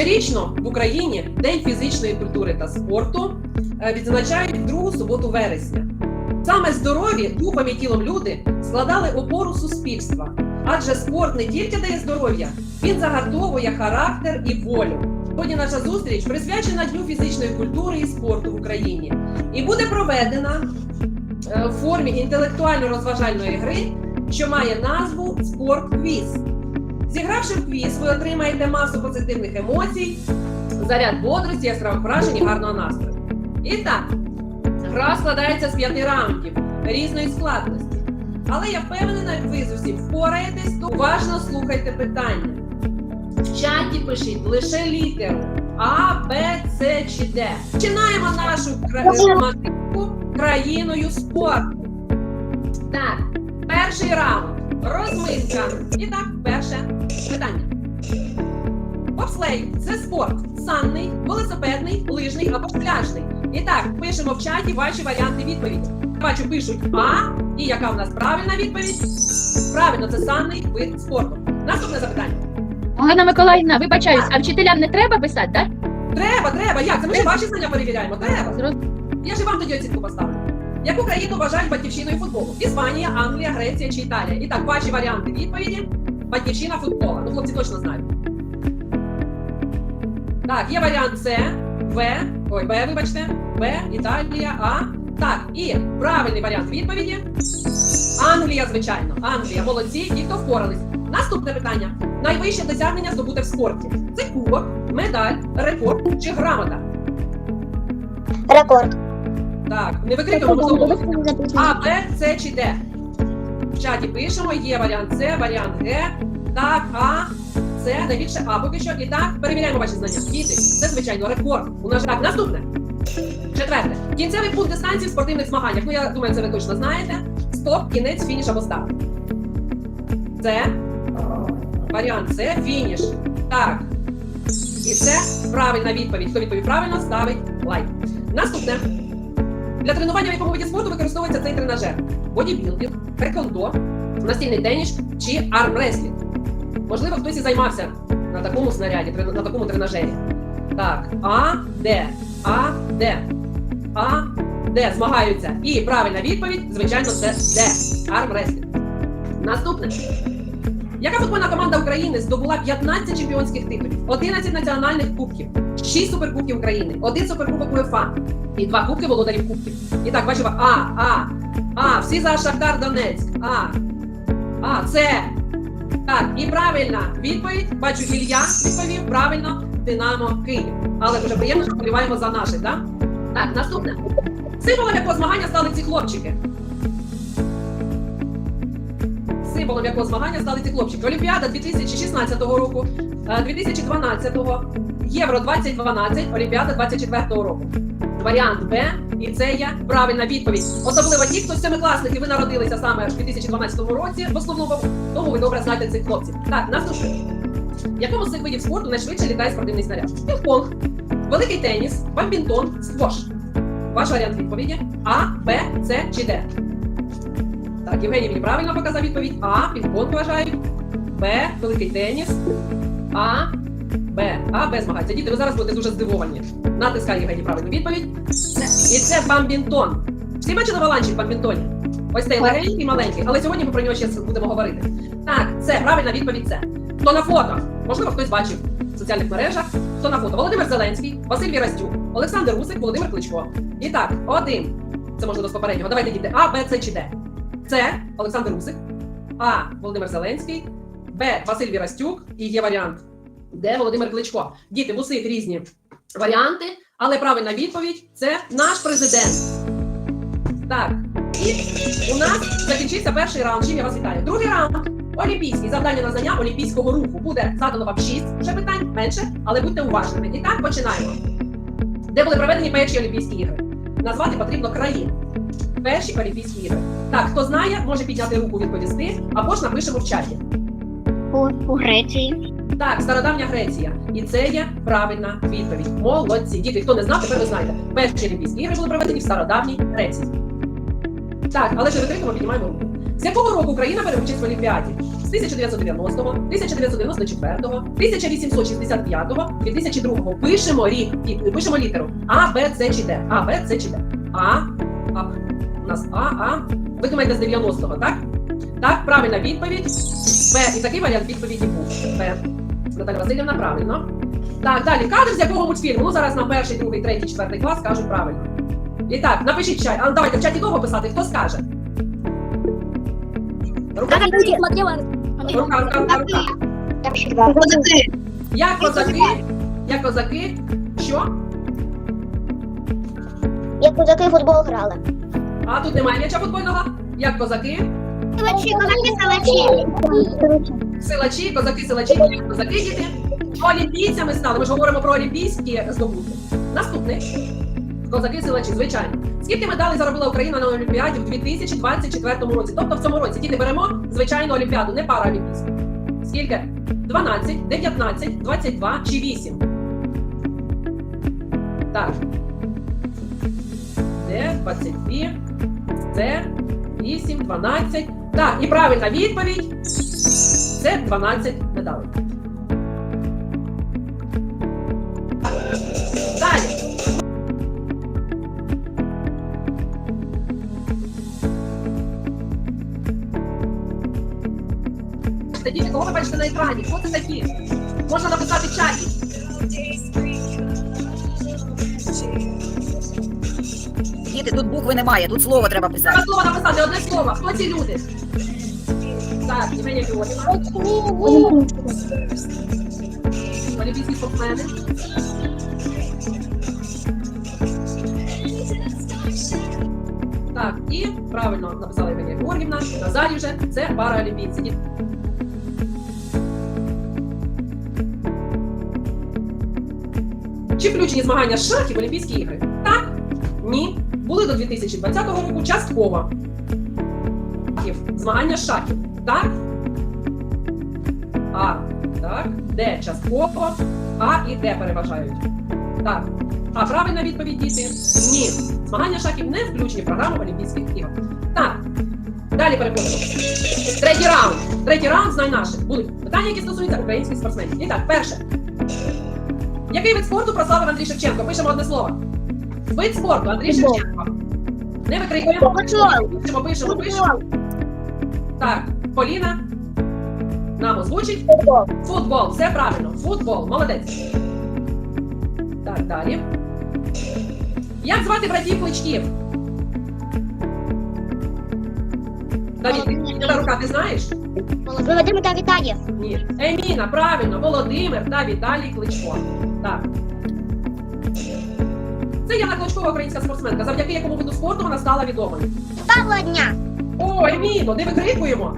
Щорічно в Україні День фізичної культури та спорту е, відзначають другу суботу вересня. Саме здорові духом і тілом люди складали опору суспільства, адже спорт не тільки дає здоров'я, він загартовує характер і волю. Сьогодні наша зустріч присвячена Дню фізичної культури і спорту в Україні і буде проведена е, в формі інтелектуально-розважальної гри, що має назву Спорт-квіз. Зігравши в квіз, ви отримаєте масу позитивних емоцій, заряд бодрості, яскравих вражень і гарного настрою. І так, гра складається з п'яти раундів різної складності. Але я впевнена, ви з усім впораєтесь, то уважно слухайте питання. В чаті пишіть лише літеру А, Б, С чи Д. Починаємо нашу кра- країною спорту. Так, перший раунд. Розминка. І так, перше питання. Бобслей це спорт. Санний, велосипедний, лижний або пляжний. І так, пишемо в чаті ваші варіанти відповіді. Бачу, пишуть А, і яка в нас правильна відповідь? Правильно, це санний вид спорту. Наступне запитання. Олена Миколаївна, вибачаюсь, а вчителям не треба писати, так? Треба, треба. Як? Це ми ж ваші знання перевіряємо. Треба. Я ж і вам тоді оцінку поставлю. Яку країну вважають батьківщиною футболу? Іспанія, Англія, Греція чи Італія? І так, ваші варіанти відповіді. Батьківщина футбола. Ну, хлопці точно знають. Так, є варіант С, В, ой, Б, вибачте, Б, Італія, А. Так, і правильний варіант відповіді. Англія, звичайно. Англія, молодці, ті, хто впорались. Наступне питання. Найвище досягнення здобуте в спорті. Це кубок, медаль, рекорд чи грамота? Рекорд. Так, не викрикуємо, можливо, А, Б, С чи Д. В чаті пишемо, є варіант С, варіант Г. Так, А, С, найбільше А поки що. І так, перевіряємо ваші знання. Діти, це, звичайно, рекорд. У нас так, наступне. Четверте. Кінцевий пункт дистанції в спортивних змаганнях. Ну, я думаю, це ви точно знаєте. Стоп, кінець, фініш або старт. Це варіант С, фініш. Так. І це правильна відповідь. Хто відповів правильно, ставить лайк. Наступне. Для тренування в якому виді спорту використовується цей тренажер: бодібілдинг, теквондо, настільний теніс чи армреслінг. Можливо, хтось і займався на такому снаряді, на такому тренажері. Так, А, Д, А, Д, А, Д змагаються. І правильна відповідь, звичайно, це Д. Армреслінг. Наступне. Яка футбольна команда України здобула 15 чемпіонських титулів, 11 національних кубків, 6 суперкубків України, 1 суперкубок УЄФА і 2 кубки володарів кубків. І так, бачимо, А, А, А, всі за Шахтар Донецьк. А, А, це. Так, і правильна відповідь. Бачу, Ілля відповів правильно Динамо Київ. Але дуже приємно, що вболіваємо за наших, так? Так, наступне. Символом якого змагання стали ці хлопчики. Символом якого змагання стали ці хлопчики. Олімпіада 2016 року, е, 2012, Євро 2012, Олімпіада 24 року. Варіант Б, і це є правильна відповідь. Особливо ті, хто семикласники, ви народилися саме в 2012 році в основному, тому ви добре знаєте цих хлопців. Так, наступне. Якому з цих видів спорту найшвидше літає спортивний снаряд? Пінг-понг, великий теніс, бадмінтон, сквош. Ваш варіант відповіді А, Б, С чи Д. Так, Євгеній мені правильно показав відповідь. А, пінг-понг вважають. Б, великий теніс. А, Б. А, Б змагається. Діти, ви зараз будете дуже здивовані. Натискай Євгеній правильну відповідь. І це бамбінтон. Всі бачили валанчик в бамбінтоні? Ось цей легенький, маленький, але сьогодні ми про нього ще будемо говорити. Так, це правильна відповідь. Це хто на фото? Можливо, хтось бачив в соціальних мережах. Хто на фото? Володимир Зеленський, Василь Вірастюк, Олександр Русик, Володимир Кличко. І так, один. Це можливо з попереднього. Давайте діти. А, Б, С чи Д. Це Олександр Русик, А. Володимир Зеленський, Б. Василь Вірастюк і є варіант Д. Володимир Кличко. Діти, усіх різні варіанти, але правильна відповідь це наш президент. Так, і у нас закінчився перший раунд. Чим я вас вітаю. Другий раунд. Олімпійський завдання на знання олімпійського руху. Буде задано вам 6 вже питань, менше, але будьте уважними. І так починаємо. Де були проведені перші Олімпійські ігри? Назвати потрібно країну. Перші Олімпійські ігри. Так, хто знає, може підняти руку відповісти, або ж напишемо в чаті. У, у Греції. Так, стародавня Греція. І це є правильна відповідь. Молодці. Діти, хто не знав, тепер ви знаєте. Перші Олімпійські ігри були проведені в стародавній Греції. Так, але ж викрикуємо, піднімаємо руку. З якого року Україна бере участь в Олімпіаді? З з 1990, 1994, 1865, 2002. Пишемо рік, пишемо літеру А, Б, С чи Д. А, Б, С чи Д. А, а, нас А, А. Ви думаєте з 90-го, так? Так, правильна відповідь. Б. І такий варіант відповіді був. Б. Наталя Васильівна, правильно. Так, далі. Кадр з якого мультфільму? Ну, зараз на перший, другий, третій, четвертий клас кажуть правильно. І так, напишіть в чаті. А давайте в чаті довго писати, хто скаже? Рука, рука, рука, рука, рука. Як козаки? Як козаки? Що? Як козаки в футбол грали. А тут немає м'яча футбольного. Як козаки? Силачі, козаки, силачі. Силачі, козаки, силачі, козаки діти. Олімпійцями стали. Ми ж говоримо про олімпійські здобутки. Наступний. Козаки, силачі, звичайно. Скільки медалей заробила Україна на Олімпіаді в 2024 році? Тобто в цьому році діти беремо звичайну Олімпіаду, не параолімпійську. Скільки? 12, 19, 22 чи 8? Так. Це 22, це 8, 12. Так, і правильна відповідь це 12 медалей. Далі. Діти, кого ви бачите на екрані? Хто це такі? Можна написати чаті. Діти, тут букви немає, тут слово треба писати. Треба слово написати, одне слово. Хто ці люди? Так, спортсмени. Так, і правильно написала Євгенія Георгівна, Назарі вже це параолімпійці. Ді- Чи включені змагання шахів в Олімпійські ігри? Так, ні. Були до 2020 року частково. Змагання шахів. Так? А, так. Де частково, А і Д переважають. Так. А правильна відповідь діти? Ні. Змагання шахів не включені в програму Олімпійських ігор. Так. Далі переходимо. Третій раунд. Третій раунд знай наших. Будуть питання, які стосуються українських спортсменів. І так, перше. Який вид спорту прославив Андрій Шевченко? Пишемо одне слово. Вид спорту Андрій Футбол. Шевченко. Не викрикуємо. Пишемо, пишемо, пишемо. Так, Поліна. Нам озвучить. Футбол, Футбол, все правильно. Футбол, молодець. Так, далі. Як звати братів кличків? Давід, тебе рука, ти знаєш? Володимир та Віталієв. Ні. Еміна, правильно, Володимир та Віталій Кличко. Так. Це українська спортсменка, завдяки якому виду спорту вона стала відомою. Павла дня. О, Еміно, не викрикуємо.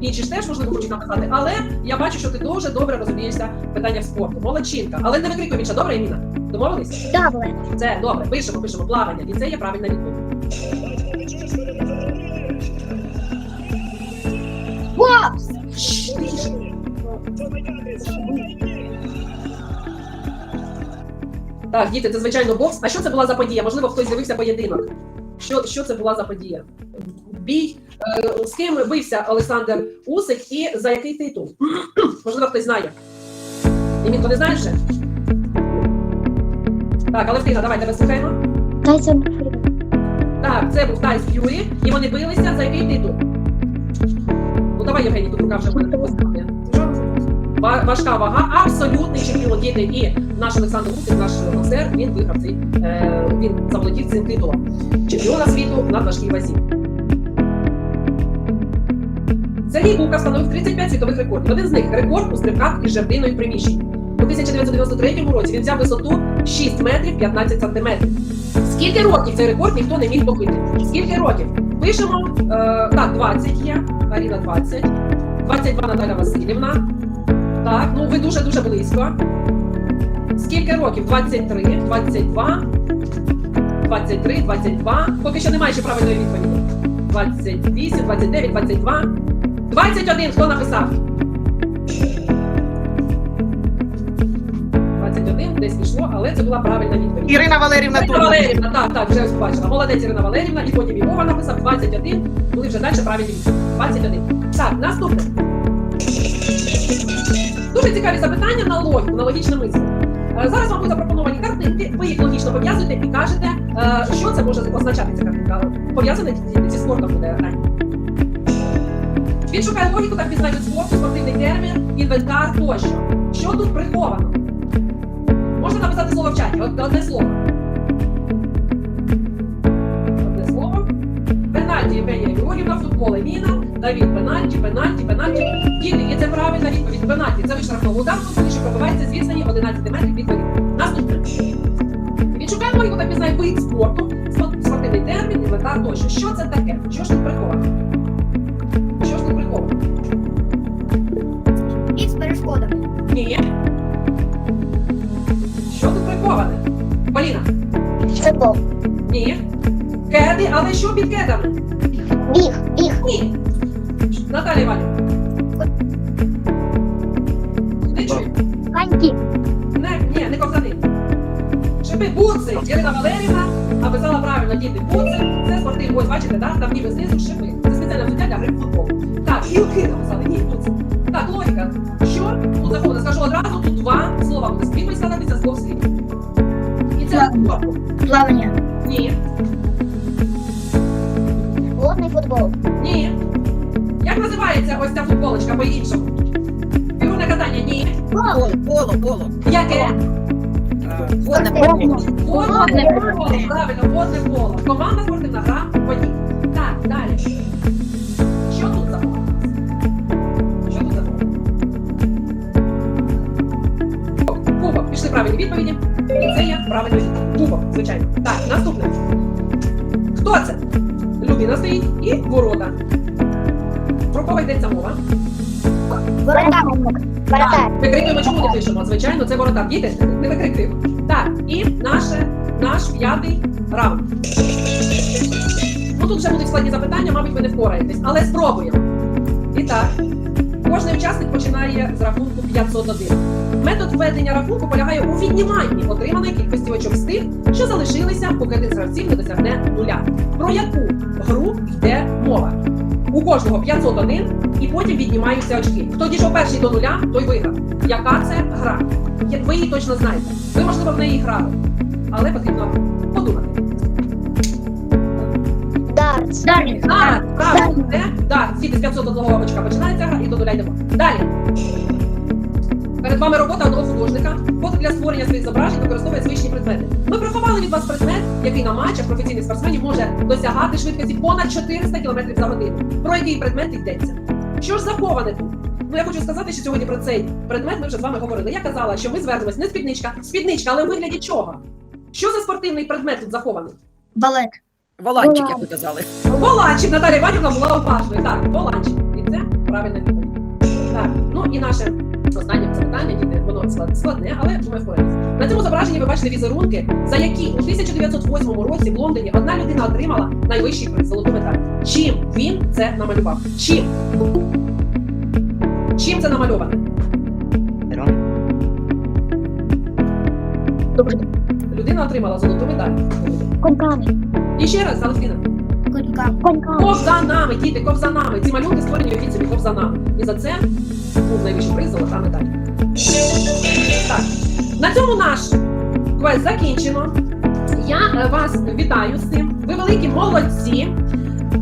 Інші ж теж можливо хочуть написати, але я бачу, що ти дуже добре розумієшся в питаннях спорту. Молодчинка. Але не викрикуй більше, добре, Еміна? Домовились? Добре. Це добре, пишемо, пишемо плавання. І це є правильна відповідь. Бокс. Шш, тише. Так, діти, це звичайно бокс. А що це була за подія? Можливо, хтось дивився поєдинок. Що, що це була за подія? Бій. Е, з ким бився Олександр Усик і за який титул? Можливо, хтось знає. Імінко, не знаєш? ще? Так, Алевтина, давай тебе слухаємо. Тайсон Так, це був Тайс Ф'юрі, і вони билися за який титул? Ну давай, Євгеній, тут рука вже мене поставлена. Ва- Важка вага, абсолютний чемпіон. І наш Олександр Усик, наш боксер, він виграв цей, е, він заволодів цим титулом. Чемпіона світу на важкій вазі. Сергій Бубка встановив 35 світових рекордів. Один з них рекорд у стрибках із жердиною приміщень. У 1993 році він взяв висоту 6 метрів 15 сантиметрів. Скільки років цей рекорд ніхто не міг побити? Скільки років? Пишемо е, так, 20 є, Аріна 20, 22 Наталя Васильівна. Так, ну ви дуже дуже близько. Скільки років? 23, 22, 23, 22. Поки що немає ще правильної відповіді. 28, 29, 22. 21. Хто написав? 21, десь пішло, але це була правильна відповідь. Ірина Валерівна Ірина тут. Валерівна, так, так, вже ось побачила. Молодець Ірина Валерівна, і потім і Вова написав 21. Були вже далі правильні відповіді. 21. Так, наступне. Цікаві запитання на логіку, на логічне мислення. Е, Зараз вам будуть запропоновані картинки, ви їх логічно пов'язуєте і кажете, е, що це може означати ця картинка. Пов'язане зі- спортом буде. Він шукає логіку та пізнає спорту, спортивний термін, інвентар тощо. Що тут приховано? Можна написати слово в чаті, одне слово. Одне слово. Пенальті Євгенія Футбол Еміна, Давід пенальті, пенальті, пенальті. Діти, і це правильна відповідь. Пенальті це вишарфовий удар, футболі, що пробивається з відстані 11 метрів від воріт. Наступне. Відшукаємо логіку та пізнає вид спорту, спо- спортивний термін, інвентар тощо. Що це таке? Що ж тут приховано? Що ж тут приховано? І з перешкодами. Ні. Що тут приховане? Поліна? Футбол. Ні. Кеди, але що під кедами? Біг, біг. Ні. Наталія Іванівна. Не чую. Коньки. Не, ні, не ковзани. Шипи буци. Ірина Валерівна написала правильно діти буци. Це спортивні. Ось бачите, да? там ніби знизу шипи. Це спеціальне взуття для гри в футбол. Так, гілки написали, ні, буци. Так, логіка. Що тут заходить? Скажу одразу, тут два слова буде складатися з двох слів. І це. Плавання. Ні. Водний футбол. Називається ось ця футболочка по-іншому? Фігурне катання? Ні. Поло, поло, поло. Яке? Е, Водне поло. Водне поло. Правильно, водне поло. Команда спортивна гра воді. Так, далі. Що тут заховано? Що тут заховано? Кубок. Пішли правильні відповіді. І це є правильна відповідь. Кубок, звичайно. Так, наступне. Хто це? Людина стоїть і ворота. Кого йдеться мова? Воротар. Воротар. Викрикуємо, чому не пишемо? Звичайно, це ворота. Діти, не викрикуємо. Так, і наше, наш п'ятий раунд. Ну тут вже будуть складні запитання, мабуть, ви не впораєтесь, але спробуємо. І так, кожний учасник починає з рахунку 501. Метод введення рахунку полягає у відніманні отриманої кількості очок з тих, що залишилися, поки один з гравців не досягне нуля. Про яку гру йде мова? У кожного 501 і потім віднімаються очки. Хто дійшов перший до нуля, той виграв. Яка це гра? Ви її точно знаєте. Ви, можливо, в неї грали, але потрібно подумати. Дартс. Далі. А, правильно, це так, звідти з 501 очка починається гра і до нуля йдемо. Далі. Перед вами робота одного художника, котрий для створення своїх зображень використовує звичні предмети. Ми приховали від вас предмет, який на матчах професійних спортсменів може досягати швидкості понад 400 км за годину. Про який предмет йдеться? Що ж заховане тут? Ну я хочу сказати, що сьогодні про цей предмет ми вже з вами говорили. Я казала, що ми звернемось не спідничка, спідничка, але у вигляді чого? Що за спортивний предмет тут захований? Балет. Воланчик, як ви казали. Воланчик, Наталія Іванівна була уважною. Так, воланчик. І це правильна відповідь. Так, ну і наше останнє запитання, діти, воно склад- складне, але ми впораємося. На цьому зображенні ви бачите візерунки, за які у 1908 році в Лондоні одна людина отримала найвищий приз золоту медаль. Чим він це намалював? Чим? Чим це намальоване? Людина отримала золоту медаль. Коньками. І ще раз. Коньками. Ковзанами, діти, ковзанами. Ці малюнки створені уявіть собі ковзанами. І за це був найвищий приз золота медаль. Так, на цьому наш квест закінчено. Я е, вас вітаю з цим. Ви великі молодці.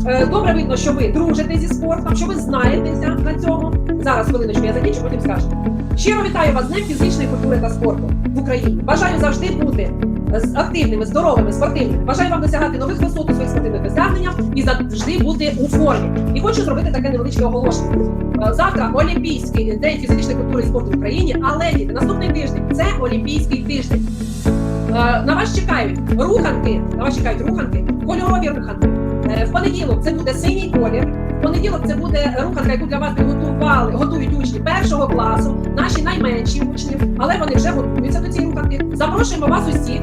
Е, Добре видно, що ви дружите зі спортом, що ви знаєтеся на цьому. Зараз хвилиночку я закінчу, потім скажу. Щиро вітаю вас з Днем фізичної культури та спорту в Україні. Бажаю завжди бути з активними, здоровими, спортивними. Бажаю вам досягати нових висот у своїх спортивних досягненнях і завжди бути у формі. І хочу зробити таке невеличке оголошення. Е, Завтра Олімпійський день фізичної культури і спорту в Україні, але діти, наступний тиждень це Олімпійський тиждень. Е, На вас чекають руханки, на вас чекають руханки, кольорові руханки. Е, В понеділок це буде синій колір. В понеділок це буде руханка, яку для вас підготували, готують учні першого класу, наші найменші учні, але вони вже готуються до цієї руханки. Запрошуємо вас усіх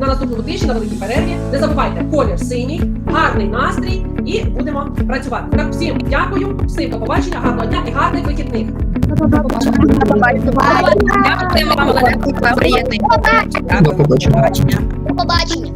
на наступному тижні на великій перерві. Не забувайте, колір синій, гарний настрій і будемо працювати. Так, всім дякую, всім до побачення, гарного дня і гарних вихідних. Приємний. Побачення. Побачення. Побачення.